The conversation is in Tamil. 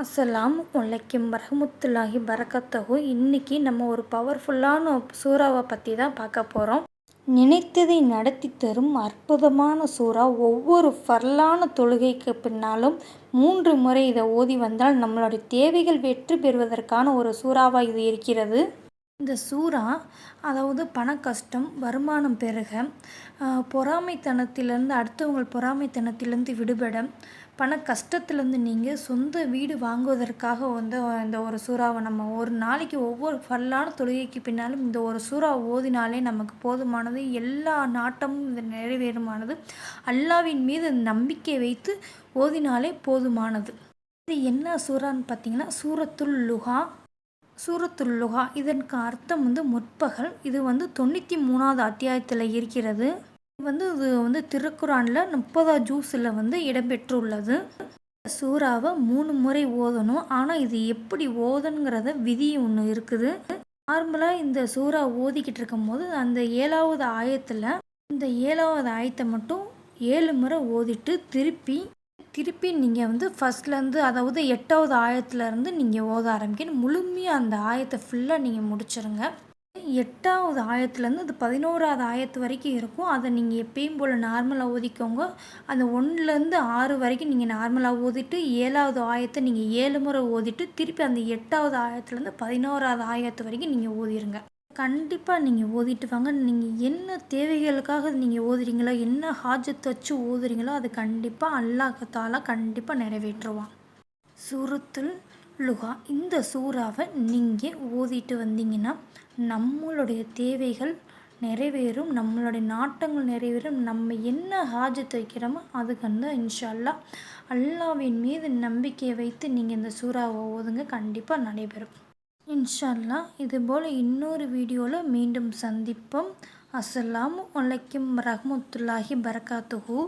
அஸ்ஸலாம் வலைக்கம் வரஹ்மத்துல்லாஹி பரக்கத்தஹு. இன்றைக்கி நம்ம ஒரு பவர்ஃபுல்லான சூறாவை பற்றி தான் பார்க்க போகிறோம் நினைத்ததை நடத்தி தரும் அற்புதமான சூறா ஒவ்வொரு ஃபர்லான தொழுகைக்கு பின்னாலும் மூன்று முறை இதை ஓதி வந்தால் நம்மளுடைய தேவைகள் வெற்றி பெறுவதற்கான ஒரு சூறாவாக இது இருக்கிறது. இந்த சூறா அதாவது பண கஷ்டம் வருமானம் பெருக பொறாமைத்தனத்திலேருந்து அடுத்தவங்க பொறாமைத்தனத்திலேருந்து விடுபட பண கஷ்டத்துலேருந்து நீங்கள் சொந்த வீடு வாங்குவதற்காக வந்து இந்த ஒரு சூறாவை நம்ம ஒரு நாளைக்கு ஒவ்வொரு ஃபல்லான தொழுகைக்கு பின்னாலும் இந்த ஒரு சூறா ஓதினாலே நமக்கு போதுமானது. எல்லா நாட்டமும் இது நிறைவேறுமானது. அல்லாவின் மீது நம்பிக்கை வைத்து ஓதினாலே போதுமானது. இது என்ன சூறான்னு பார்த்தீங்கன்னா சூரத்துல் லுஹா. சூரத்துல்லுகா. இதற்கு அர்த்தம் வந்து முற்பகல். இது வந்து தொண்ணூற்றி மூணாவது அத்தியாயத்தில் இருக்கிறது. இது வந்து இது வந்து திருக்குறானில் முப்பதாவது ஜூஸில் வந்து இடம்பெற்றுள்ளது. சூறாவை மூணு முறை ஓதணும். ஆனால் இது எப்படி ஓதணுங்கிறத விதி ஒன்று இருக்குது. நார்மலாக இந்த சூறா ஓதிக்கிட்டு இருக்கும் போது அந்த ஏழாவது ஆயத்தில் இந்த ஏழாவது ஆயத்தை மட்டும் ஏழு முறை ஓதிட்டு திருப்பி திருப்பி நீங்கள் வந்து ஃபஸ்ட்லேருந்து அதாவது எட்டாவது ஆயத்துலேருந்து நீங்கள் ஓத ஆரம்பிக்கணும். முழுமையாக அந்த ஆயத்தை ஃபுல்லாக நீங்கள் முடிச்சிருங்க. எட்டாவது ஆயத்துலேருந்து அது பதினோராவது ஆயத்து வரைக்கும் இருக்கும். அதை நீங்கள் எப்பயும் போல் நார்மலாக ஓதிக்கோங்க. அந்த ஒன்றுலேருந்து ஆறு வரைக்கும் நீங்கள் நார்மலாக ஓதிட்டு ஏழாவது ஆயத்தை நீங்கள் ஏழு முறை ஓதிட்டு திருப்பி அந்த எட்டாவது ஆயத்துலேருந்து பதினோராவது ஆயத்து வரைக்கும் நீங்கள் ஓதிருங்க. கண்டிப்பாக நீங்கள் ஓதிட்டு வாங்க. நீங்கள் என்ன தேவைகளுக்காக நீங்கள் ஓதுறீங்களோ என்ன ஹாஜத் வச்சு ஓதுறீங்களோ அது கண்டிப்பாக அல்லாஹத்தாலா கண்டிப்பாக நிறைவேற்றுவான். சுருத்துல் லுகா. இந்த சூறாவை நீங்கள் ஓதிட்டு வந்தீங்கன்னா நம்மளுடைய தேவைகள் நிறைவேறும் நம்மளுடைய நாட்டங்கள் நிறைவேறும் நம்ம என்ன ஹாஜத் வைக்கிறோமோ அதுக்கு வந்து இன்ஷா அல்லாஹ் அல்லாவின் மீது நம்பிக்கையை வைத்து நீங்கள் இந்த சூறாவை ஓதுங்க கண்டிப்பாக நடைபெறும். இன்ஷால்லா இதுபோல் இன்னொரு வீடியோவில் மீண்டும் சந்திப்போம். அஸ்ஸலாமு அலைக்கும் ரஹ்மத்துல்லாஹி பரகாத்துஹூ.